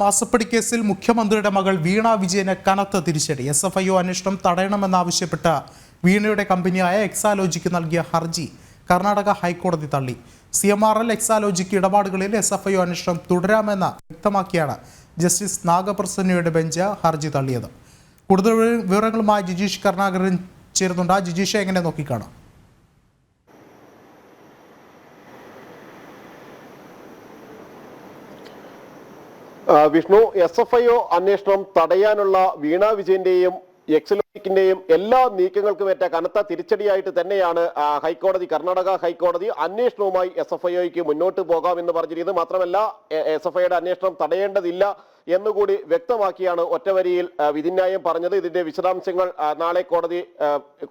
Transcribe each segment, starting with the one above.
മാസപ്പടി കേസിൽ മുഖ്യമന്ത്രിയുടെ മകൾ വീണ വിജയന് കനത്ത തിരിച്ചടി. എസ് എഫ് ഐ ഒ അന്വേഷണം തടയണമെന്നാവശ്യപ്പെട്ട് വീണയുടെ കമ്പനിയായ എക്സാലോജിക്ക് നൽകിയ ഹർജി കർണാടക ഹൈക്കോടതി തള്ളി. C M R L Exalogic ഇടപാടുകളിൽ എസ് എഫ് ഐ ഒ അന്വേഷണം തുടരാമെന്ന് വ്യക്തമാക്കിയാണ് ജസ്റ്റിസ് നാഗപ്രസന്നയുടെ ബെഞ്ച് ഹർജി തള്ളിയത്. കൂടുതൽ വിവരങ്ങളുമായി ജിജീഷ് കർണാകരൻ ചേരുന്നുണ്ട്. ജിജീഷെ എങ്ങനെ നോക്കിക്കാണാം? Vishnu S F I O അന്വേഷണം തടയാനുള്ള വീണ വിജയന്റെയും എക്സലോജിക്കിന്റെയും എല്ലാ നീക്കങ്ങൾക്കും ഏറ്റ കനത്ത തിരിച്ചടിയായിട്ട് തന്നെയാണ് ഹൈക്കോടതി കർണാടക ഹൈക്കോടതി അന്വേഷണവുമായി എസ് എഫ് ഐ ഒക്ക് മുന്നോട്ട് പോകാമെന്ന് പറഞ്ഞിരുന്നത് മാത്രമല്ല എസ് എഫ് ഐയുടെ അന്വേഷണം തടയേണ്ടതില്ല. എന്നുകൂടി വ്യക്തമാക്കിയാണ് ഒറ്റവരിയിൽ വിധിന്യായം പറഞ്ഞത്. ഇതിന്റെ വിശദാംശങ്ങൾ നാളെ കോടതി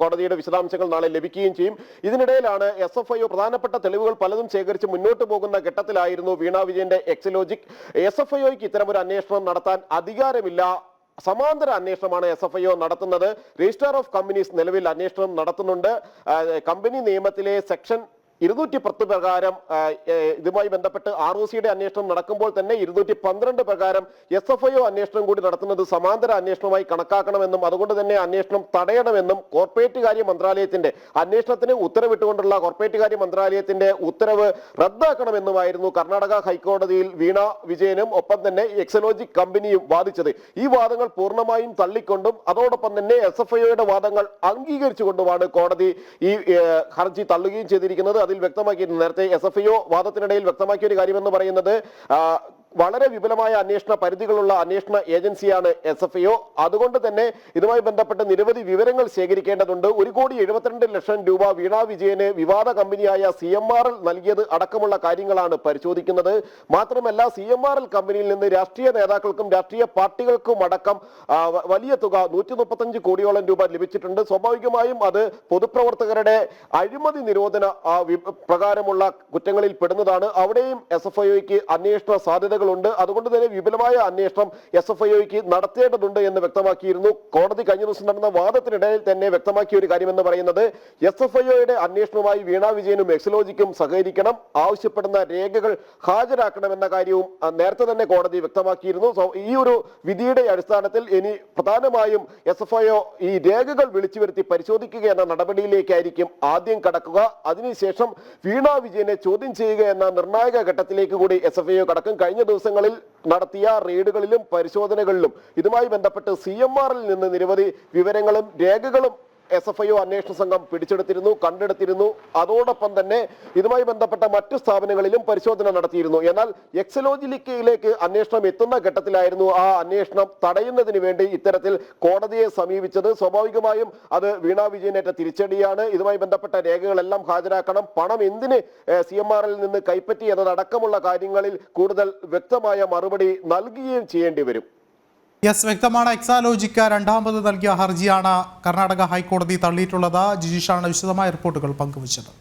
കോടതിയുടെ വിശദാംശങ്ങൾ നാളെ ലഭിക്കുകയും ചെയ്യും. ഇതിനിടയിലാണ് എസ് എഫ് ഐ പ്രധാനപ്പെട്ട തെളിവുകൾ പലതും ശേഖരിച്ച് മുന്നോട്ട് പോകുന്ന ഘട്ടത്തിലായിരുന്നു വീണ വിജയന്റെ എക്സലോജിക്. എസ് എഫ് ഐക്ക് ഇത്തരമൊരു അന്വേഷണം നടത്താൻ അധികാരമില്ല. സമാന്തര അന്വേഷണമാണ് എസ് എഫ് ഐ ഒ നടത്തുന്നത്. രജിസ്ട്രാർ ഓഫ് കമ്പനീസ് നിലവിൽ അന്വേഷണം നടത്തുന്നുണ്ട്. കമ്പനി നിയമത്തിലെ സെക്ഷൻ ഇരുന്നൂറ്റി പത്ത് പ്രകാരം ഇതുമായി ബന്ധപ്പെട്ട് ആർ ഒ സിയുടെ അന്വേഷണം നടക്കുമ്പോൾ തന്നെ ഇരുന്നൂറ്റി പന്ത്രണ്ട് പ്രകാരം എസ് എഫ് ഐ ഒ അന്വേഷണം കൂടി നടത്തുന്നത് സമാന്തര അന്വേഷണമായി കണക്കാക്കണമെന്നും അതുകൊണ്ട് തന്നെ അന്വേഷണം തടയണമെന്നും കോർപ്പറേറ്റ് കാര്യ മന്ത്രാലയത്തിന്റെ അന്വേഷണത്തിന് ഉത്തരവിട്ടുകൊണ്ടുള്ള കോർപ്പറേറ്റ് കാര്യ മന്ത്രാലയത്തിന്റെ ഉത്തരവ് റദ്ദാക്കണമെന്നുമായിരുന്നു കർണാടക ഹൈക്കോടതിയിൽ വീണ വിജയനും ഒപ്പം തന്നെ എക്സലോജിക് കമ്പനിയും വാദിച്ചത്. ഈ വാദങ്ങൾ പൂർണമായും തള്ളിക്കൊണ്ടും അതോടൊപ്പം തന്നെ എസ് എഫ് ഐയുടെ വാദങ്ങൾ അംഗീകരിച്ചുകൊണ്ടുമാണ് കോടതി ഈ ഹർജി തള്ളുകയും ചെയ്തിരിക്കുന്നത്. അതിൽ വ്യക്തമാക്കിയിരുന്നു നേരത്തെ എസ് എഫ് ഐ വാദത്തിനിടയിൽ വ്യക്തമാക്കിയ ഒരു കാര്യമെന്ന് പറയുന്നത് വളരെ വിപുലമായ അന്വേഷണ പരിധികളുള്ള അന്വേഷണ ഏജൻസിയാണ് എസ് എഫ് ഒ. അതുകൊണ്ട് തന്നെ ഇതുമായി ബന്ധപ്പെട്ട് നിരവധി വിവരങ്ങൾ ശേഖരിക്കേണ്ടതുണ്ട്. ഒരു കോടി എഴുപത്തിരണ്ട് ലക്ഷം രൂപ വീണ വിജയന് വിവാദ കമ്പനിയായ സി എം ആർ എൽ നൽകിയത് അടക്കമുള്ള കാര്യങ്ങളാണ് പരിശോധിക്കുന്നത്. മാത്രമല്ല സി എം ആർ എൽ കമ്പനിയിൽ നിന്ന് രാഷ്ട്രീയ നേതാക്കൾക്കും രാഷ്ട്രീയ പാർട്ടികൾക്കും അടക്കം വലിയ തുക നൂറ്റി മുപ്പത്തഞ്ച് കോടിയോളം രൂപ ലഭിച്ചിട്ടുണ്ട്. സ്വാഭാവികമായും അത് പൊതുപ്രവർത്തകരുടെ അഴിമതി നിരോധന പ്രകാരമുള്ള കുറ്റങ്ങളിൽ പെടുന്നതാണ്. അവിടെയും എസ് എഫ് ഐക്ക് അന്വേഷണ സാധ്യതകളുണ്ട് അതുകൊണ്ട് തന്നെ വിപുലമായ അന്വേഷണം എസ് എഫ് ഐക്ക് നടത്തേണ്ടതുണ്ട് എന്ന് വ്യക്തമാക്കിയിരുന്നു. കോടതി കഴിഞ്ഞ ദിവസം നടന്ന വാദത്തിനിടയിൽ തന്നെ വ്യക്തമാക്കിയ ഒരു കാര്യമെന്ന് പറയുന്നത് എസ് എഫ് ഐയുടെ അന്വേഷണവുമായി വീണ വിജയനും എക്സലോജിക്കും സഹകരിക്കണം ആവശ്യപ്പെടുന്ന രേഖകൾ ഹാജരാക്കണമെന്ന കാര്യവും നേരത്തെ തന്നെ കോടതി വ്യക്തമാക്കിയിരുന്നു. ഈ ഒരു വിധിയുടെ അടിസ്ഥാനത്തിൽ ഇനി പ്രധാനമായും എസ് എഫ് ഐഒ ഈ രേഖകൾ വിളിച്ചു വരുത്തി പരിശോധിക്കുക എന്ന നടപടിയിലേക്കായിരിക്കും ആദ്യം കടക്കുക. അതിനുശേഷം വീണ വിജയനെ ചോദ്യം ചെയ്യുക എന്ന നിർണായക ഘട്ടത്തിലേക്ക് കൂടി എസ് എഫ് ഐഒ കടക്കും. കഴിഞ്ഞ ദിവസങ്ങളിൽ നടത്തിയ റെയ്ഡുകളിലും പരിശോധനകളിലും ഇതുമായി ബന്ധപ്പെട്ട് സി നിന്ന് നിരവധി വിവരങ്ങളും രേഖകളും എസ് എഫ് ഐ ഒ അന്വേഷണ സംഘം പിടിച്ചെടുത്തിരുന്നു കണ്ടെടുത്തിരുന്നു. അതോടൊപ്പം തന്നെ ഇതുമായി ബന്ധപ്പെട്ട മറ്റു സ്ഥാപനങ്ങളിലും പരിശോധന നടത്തിയിരുന്നു. എന്നാൽ എക്സലോജിലിക്കയിലേക്ക് അന്വേഷണം എത്തുന്ന ഘട്ടത്തിലായിരുന്നു ആ അന്വേഷണം തടയുന്നതിന് വേണ്ടി ഇത്തരത്തിൽ കോടതിയെ സമീപിച്ചത്. സ്വാഭാവികമായും അത് വീണ വിജയനേറ്റ തിരിച്ചടിയാണ്. ഇതുമായി ബന്ധപ്പെട്ട രേഖകളെല്ലാം ഹാജരാക്കണം. പണം എന്തിന് സി എം ആറിൽ നിന്ന് കൈപ്പറ്റി എന്നതടക്കമുള്ള കാര്യങ്ങളിൽ കൂടുതൽ വ്യക്തമായ മറുപടി നൽകുകയും ചെയ്യേണ്ടി വരും. യെസ് വ്യക്തമാണ്. എക്സാലോജിക്ക രണ്ടാമത് നൽകിയ ഹർജിയാണ് കർണാടക ഹൈക്കോടതി തള്ളിയിട്ടുള്ളത്. ജിജീഷാണ് വിശദമായ റിപ്പോർട്ടുകൾ പങ്കുവച്ചത്.